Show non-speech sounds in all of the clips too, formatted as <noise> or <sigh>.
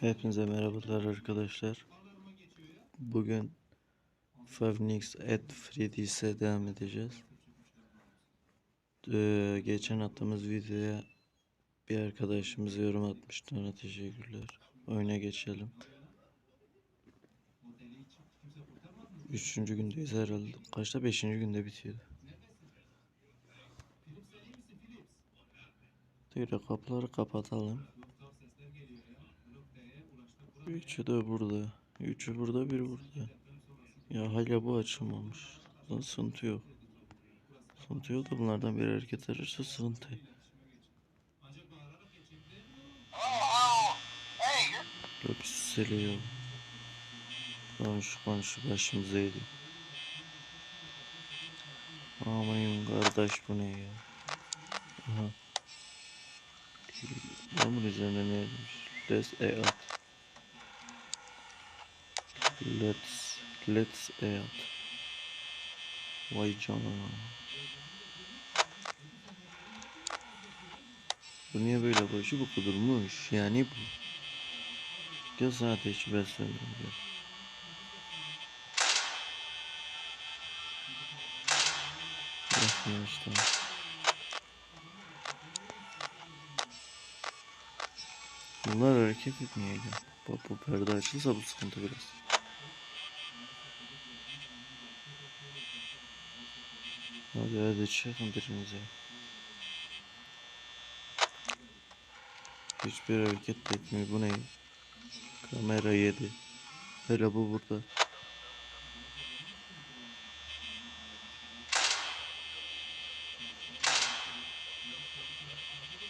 Hepinize merhabalar arkadaşlar. Bugün Nights at Freddy's'e devam edeceğiz. Ee, geçen attığımız videoya bir arkadaşımız yorum atmıştı. Ona teşekkürler. Oyuna geçelim. Üçüncü gündeyiz herhalde. Kaçta? Beşinci günde bitiyor. Böyle kapıları kapatalım. Üçü de burada. Üçü burada, biri burada. Ya hala bu açılmamış. Lan sıkıntı yok. Sıkıntı yok da bunlardan biri hareket ederse sıkıntı. Yok hisseliyor. Konuş konuş başımıza yedi. Aman kardeş bu ne ya? Aha. Ben bunun üzerine ne demiş? Let's e at. Let's let's e at. Vay canına. Bu niye böyle başı bu kudurmuş? Yani bu. Sana ateşi gel. Yapma işte. Bunlar hareket etmiyor. Bak bu perde açılsa bu sıkıntı biraz. Hadi hadi çıkın birinize. Hiçbir hareket etmiyor. Bu ne? Kamera yedi. Hele bu burada.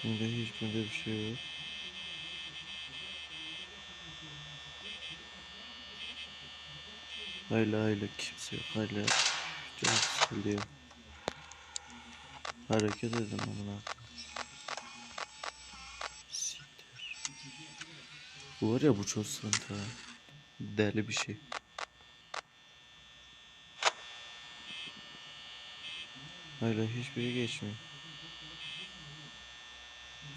Şimdi hiçbirinde bir şey yok. Hala hala kimse yok. Hala can sıkılıyor. Hareket edin amına. Bu var ya bu çok sıkıntı. Deli bir şey. Hala hiçbiri geçmiyor.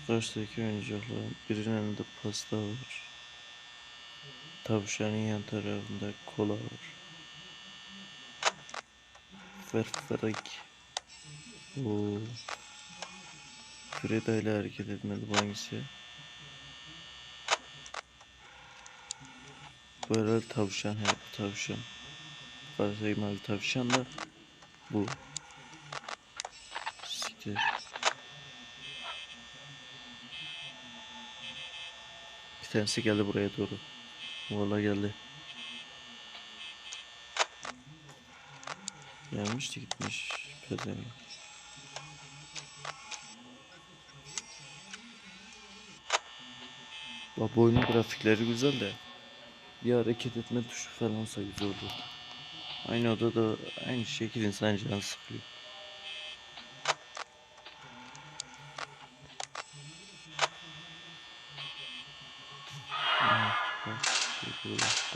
Karşıdaki oyuncakların birinin elinde pasta var. Tavşanın yan tarafında kola var. Fırfırık. Oo. Freda ile hareket etmedi bu hangisi? Bu herhalde tavşan he tavşan. Varsayım tavşan da bu. Siktir. Bir tanesi geldi buraya doğru. Valla geldi. Gelmiş de gitmiş. Pezevenk. Bak bu oyunun grafikleri güzel de. Bir hareket etme tuşu falansa güzel olur. Aynı odada aynı şekil insan canı sıkıyor.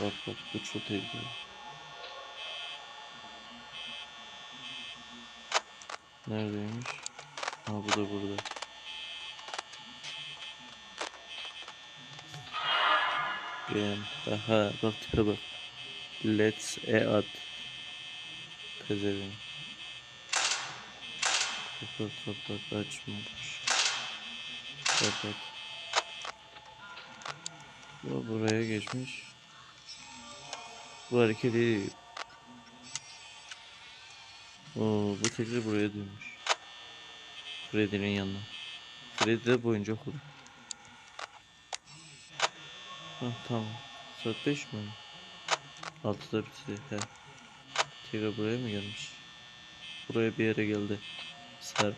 Bak bak bu çok tehlikeli. Neredeymiş? Ha bu da burada. Gel. Aha bak tipe bak. Let's e at. Pezevenk. Kapat kapat açma. Kapat. Bu buraya geçmiş. Bu hareket iyi. Oo, bu tekrar buraya dönmüş. Freddy'nin yanına. Freddy de boyunca okulu. Hah tamam. Saat 5 mi? 6'da bitti. He. Tekrar buraya mı gelmiş? Buraya bir yere geldi. Sar.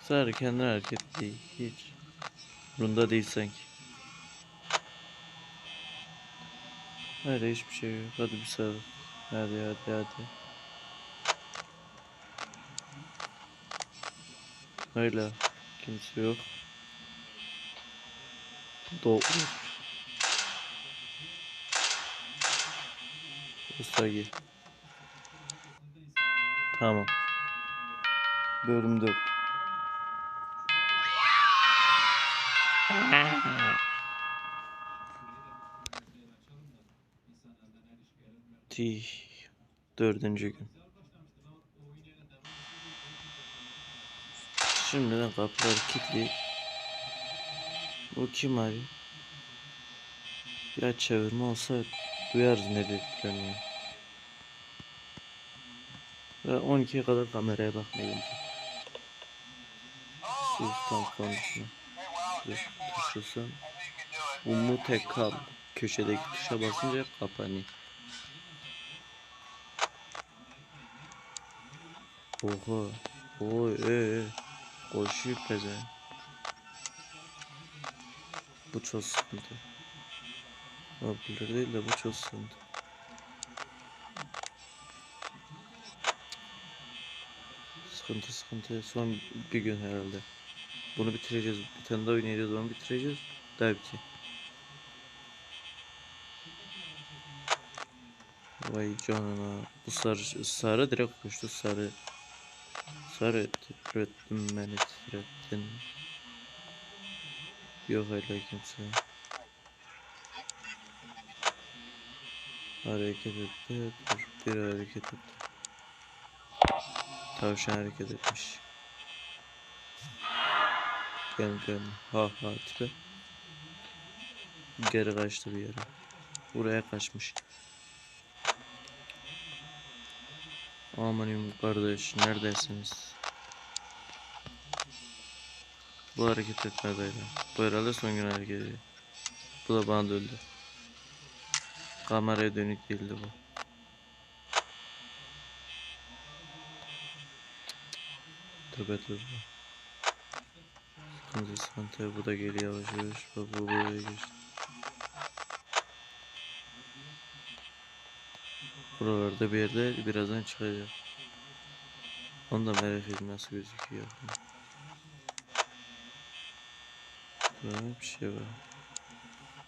Sar kendine hareket değil. Hiç. Bunda değil sanki. Hayır hiçbir şey yok. Hadi bir sar. Hadi hadi hadi. Hala kimse yok. Doğru. Usta Usagi. Tamam. Bölüm 4. Dördüncü gün. Şimdiden kapıları kilitli. Bu kim abi? Ya çevirme olsa duyarız ne dediklerini. Ve 12'ye kadar kameraya bakmayalım. Sustan konuşma. Dur, tuşlasam. Umu tek kal. Köşedeki tuşa basınca kapanıyor. Oha. Oy ee. Koşuyor pezevenk. Bu çok sıkıntı. Mobiler değil de bu çok sıkıntı. Sıkıntı. Son bir gün herhalde. Bunu bitireceğiz. Bir tane daha oynayacağız. Onu bitireceğiz. Daha bitiyor. Vay canına. Bu sarı, sarı direkt koştu. Sarı. Sarı titrettin beni titrettin. Yok öyle kimse. Hareket etti. Dur. Bir hareket etti. Tavşan hareket etmiş. Gel gel. Ha ha tipe. Geri kaçtı bir yere. Buraya kaçmış. Amanım kardeş neredesiniz? Bu hareket etmedi öyle. Bu herhalde son gün hareket ediyor. Bu da bana öldü. Kameraya dönük değildi bu. Tövbe tövbe. Sıkıntı sıkıntı. Bu da geliyor yavaş yavaş. Bak bu buraya geçti. Buralarda bir yerde birazdan çıkacak. Onu da merak ediyorum nasıl gözüküyor. Böyle bir şey var.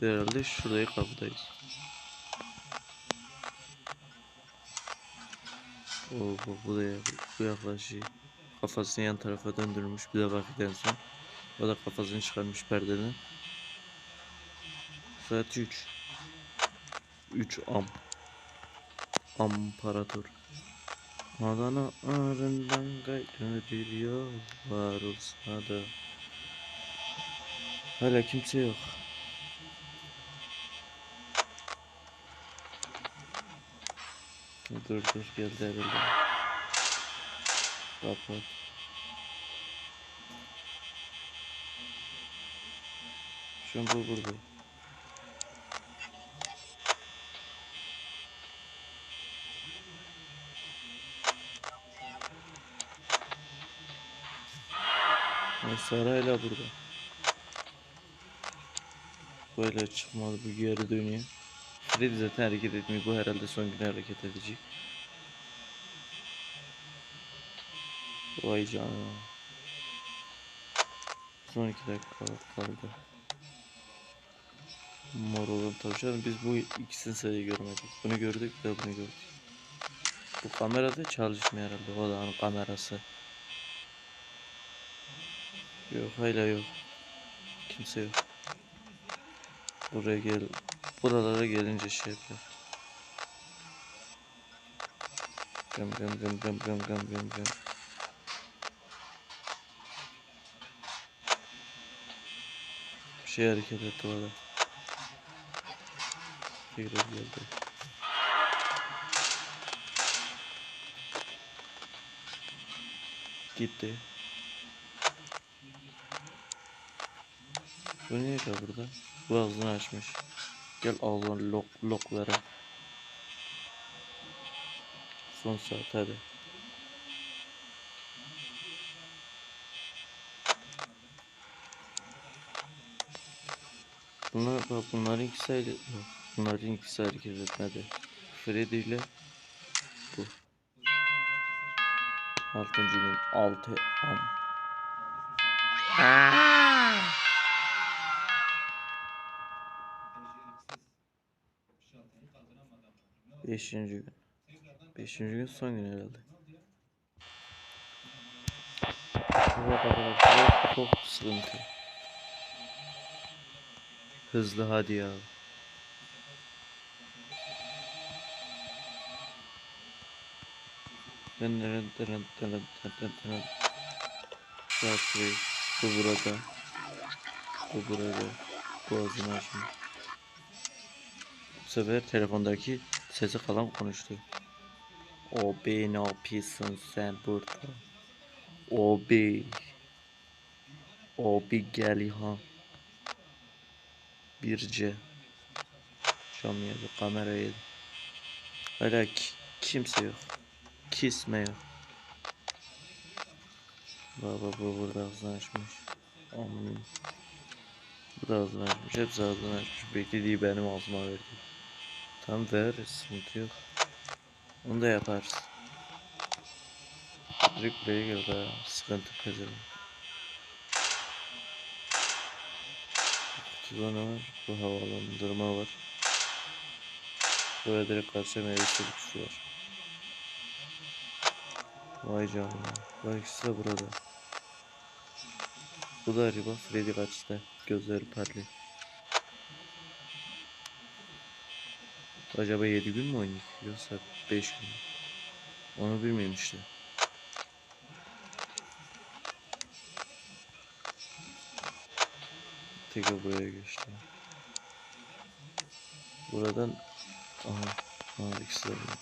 Herhalde şuradaki kapıdayız. Oo, bu, bu da bu yaklaşıyor. Kafasını yan tarafa döndürmüş bir de vakitten sonra. O da kafasını çıkarmış perdeden. Saat 3. 3 am. Amparator. Adana arından gayrı bir yol var olsa da. Hala kimse yok. Dur dur geldi herhalde. Kapat. Şu an bu burada. Sarayla burada. Böyle çıkmadı bu geri dönüyor. Freddy zaten hareket etmiyor. Bu herhalde son gün hareket edecek. Vay canına. Son iki dakika kaldı. Mor olan tavşan. Biz bu ikisini sayı görmedik. Bunu gördük ve bunu gördük. Bu kamera da çalışmıyor herhalde. O da kamerası. Yok hala yok. Kimse yok. Buraya gel. Buralara gelince şey yapıyor. Gam gam gam gam gam gam gam gam. Bir şey hareket etti orada. Tekrar geldi. Gitti. Bu niye burada? Bu ağzını açmış. Gel ağzını lok lok veren. Son saat hadi. Bunlar bak bunların ikisi yok, Bunların ikisi hareket etmedi. Freddy ile bu. Altıncı altı am. Beşinci gün. Beşinci gün son gün herhalde. Evet arkadaşlar çok sıkıntı. Hızlı hadi ya. Dın dın dın dın dın dın dın Bu burada. Bu burada. Boğazını açmış. Bu sefer telefondaki sesi kalan konuştu. Obi ne yapıyorsun sen burada? Obi. Obi gel ha. Birce. Cam yedi, kamera yedi. Ki- kimse yok. Kisme yok. Baba bu burada ağzını açmış. Aman. Bu da ağzını açmış. Hepsi ağzını. Beklediği benim ağzıma verdi. Tam ver. Sıkıntı yok. Onu da yaparız. Direkt buraya gel daha. Sıkıntı pezelim. Kutuda ne var? Bu havalandırma var. Buraya direkt karşı meyvesi kutusu var. Vay canına. Vay ikisi de burada. Bu da acaba Freddy kaçta? Gözleri parlıyor. Acaba 7 gün mü oynuyor yoksa 5 gün mü? Onu bilmiyorum işte. Tekrar buraya geçti. Buradan aha, aha ikisi de burada.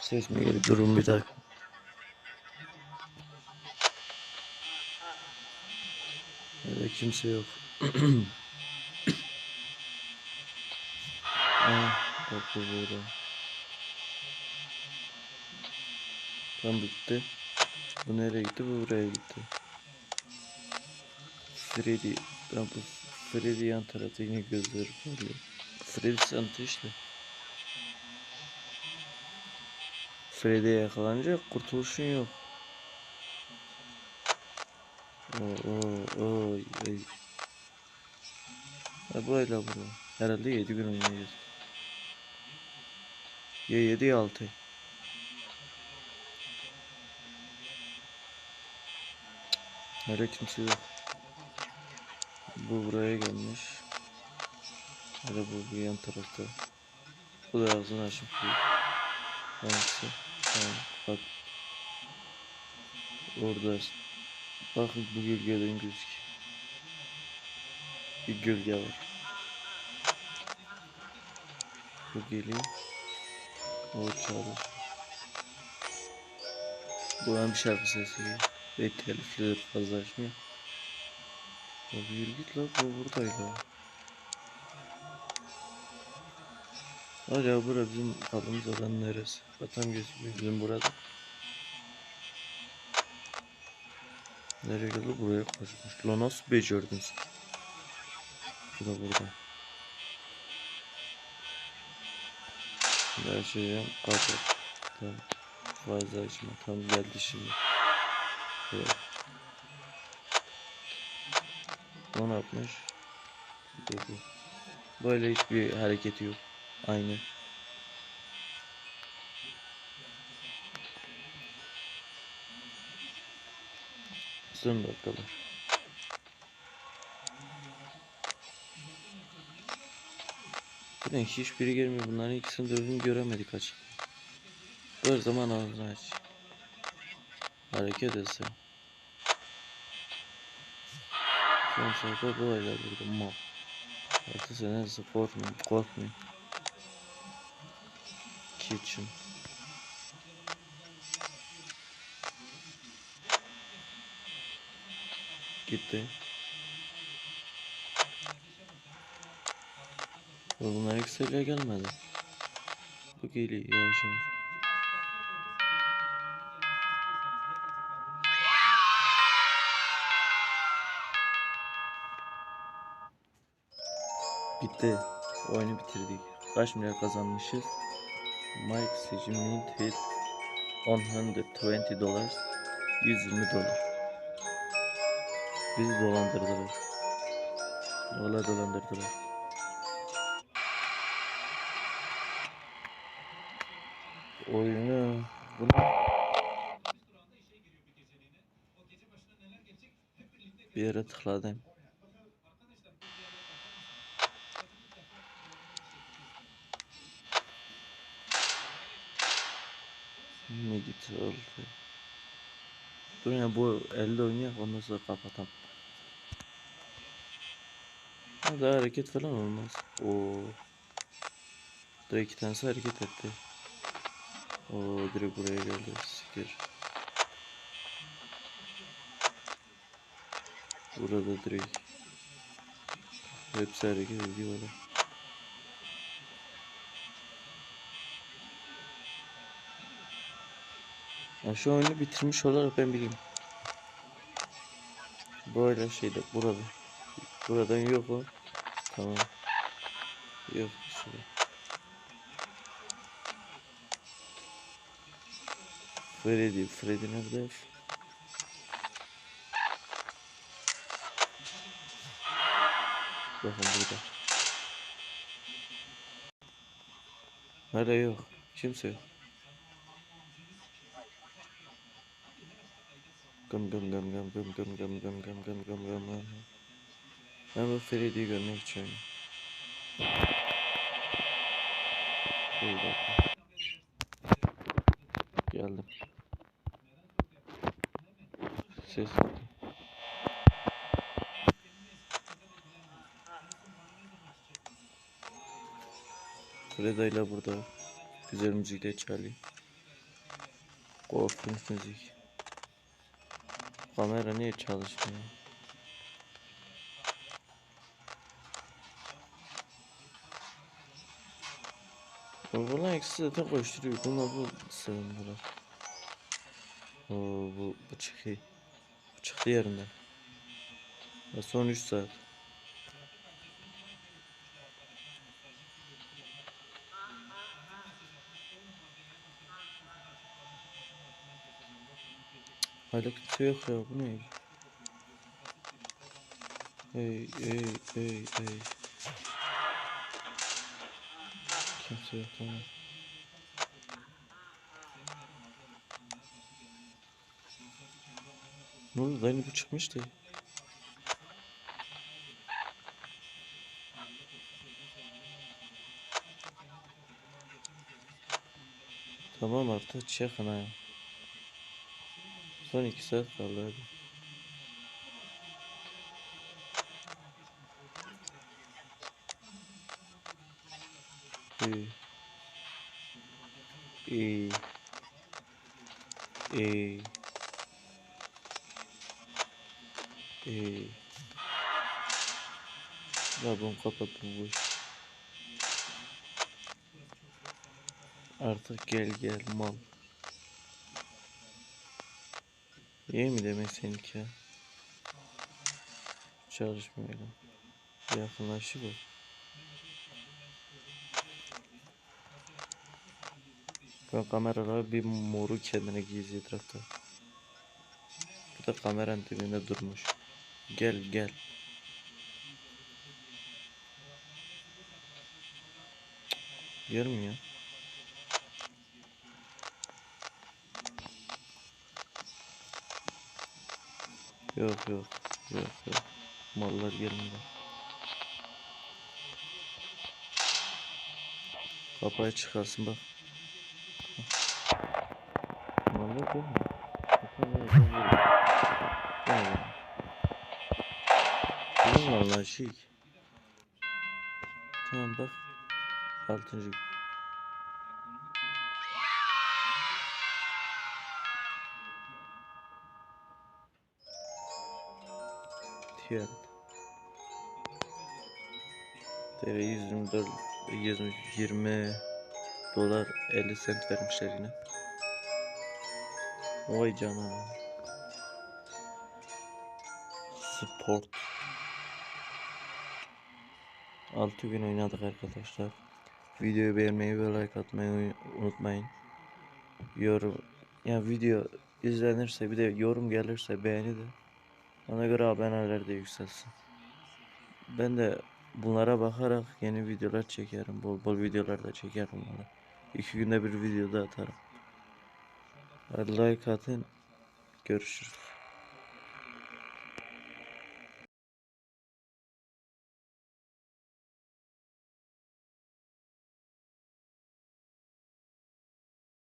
Ses mi geliyor? Durun bir dakika. Öyle kimse yok. <clears throat> Bu burada. Tam bitti. Bu nereye gitti? Bu buraya gitti. Freddy. Ben bu Freddy yan tarafta yine gözleri parlıyor. Freddy sanatı işte. Freddy'ye yakalanınca kurtuluşun yok. Oo, oo, oy, oy. Ha böyle bu. Herhalde 7 gün oynayacağız. Ya 7 ya 6. Nerede kimse yok. Bu buraya gelmiş. Hele bu bu yan tarafta. Bu da ağzını açmış. Hangisi? Tamam bak. Orada. Bakın bu gölgeden gözüküyor. Bir gölge var. Bu geliyor. O çağırır. Buradan bir şarkı sesi. Ve telifleri fazla açmıyor. Ya bir yürü git la bu buradaydı. Hala bura bizim kaldığımız alan neresi? Vatan gözüküyor bizim burada. Nereye geldi? Buraya koşmuş. Lan nasıl becerdin sen? Bu da burada. Her şeyi kapat. Tamam. Fazla açma. Tam geldi şimdi. Evet. O ne yapmış? Böyle hiçbir hareketi yok. Aynı. Son dakikalar. Buradan hiçbiri gelmiyor. Bunların ikisini dördünü göremedik açık. Her zaman ağzını aç. Hareket etsin. Son sayfa böyle burada mal. Artı senesi korkmayın, korkmayın. Kitchen. Gitti. Ve Bunlar yükseliğe gelmedi. Bu geliyor yavaş yavaş. Bitti. Oyunu bitirdik. Kaç milyar kazanmışız? Mike seçim mint with 120 dolar 120 dolar. Bizi dolandırdılar. Valla dolandırdılar. Oyunu bunu bir yere tıkladım. Ne git oldu. Dur ya bu elde oynayak ondan sonra kapatam. Ha, daha hareket falan olmaz. Oo. Da iki tanesi hareket etti. Oo direkt buraya geldi. Sikir. Burada direkt. Hepsi hareket ediyor orada. Ya şu oyunu bitirmiş olarak ben bileyim. Böyle şeyde burada. Buradan yok o. Tamam. Yok şurada. Freddy, Freddy nerede? Bakın burada. Nerede yok? Kimse yok. Gım gım gım gım gım gım gım gım gım gım gım gım gım. Ben bu Freddy'yi görmek için. Geldim. Ses. Freda ile burada güzel müzik de çalıyor. Korkunç müzik. Kamera niye çalışmıyor? Bunlar ikisi zaten koşturuyor. Bunlar bu sığındılar. Oo bu bu çıktı. Çıktı yerinden. Ya son 3 saat. Hala kimse yok ya bu ne? Ey ey ey ey. Kimse yok tamam. Ne oldu lan bu çıkmıştı. Tamam artık çıkın ha. Son iki saat kaldı hadi. İyi. İyi. İyi. İyi. Ya bunu kapat bu. Artık gel gel mal. İyi mi demek seninki ya? Çalışmıyor lan. Yakınlaşık ol. Ben kameralara bir moru kendine gizli etrafta. Bu da kameranın dibinde durmuş. Gel gel. Görmüyor. Yok yok. Yok yok. Mallar gelmedi. Kapıyı çıkarsın bak. Mallar gelmiyor. Gelmiyor. Gelmiyor. Mallar şey. Tamam bak. Altıncı. Tiyat. TV 124 120 dolar 50 sent vermişler yine. Vay canına. Sport. 6 gün oynadık arkadaşlar. Videoyu beğenmeyi ve like atmayı unutmayın. Yorum ya video izlenirse bir de yorum gelirse beğeni de ona göre aboneler de yükselsin. Ben de bunlara bakarak yeni videolar çekerim. Bol bol videolar da çekerim bana. İki günde bir video da atarım. Hadi like atın. Görüşürüz.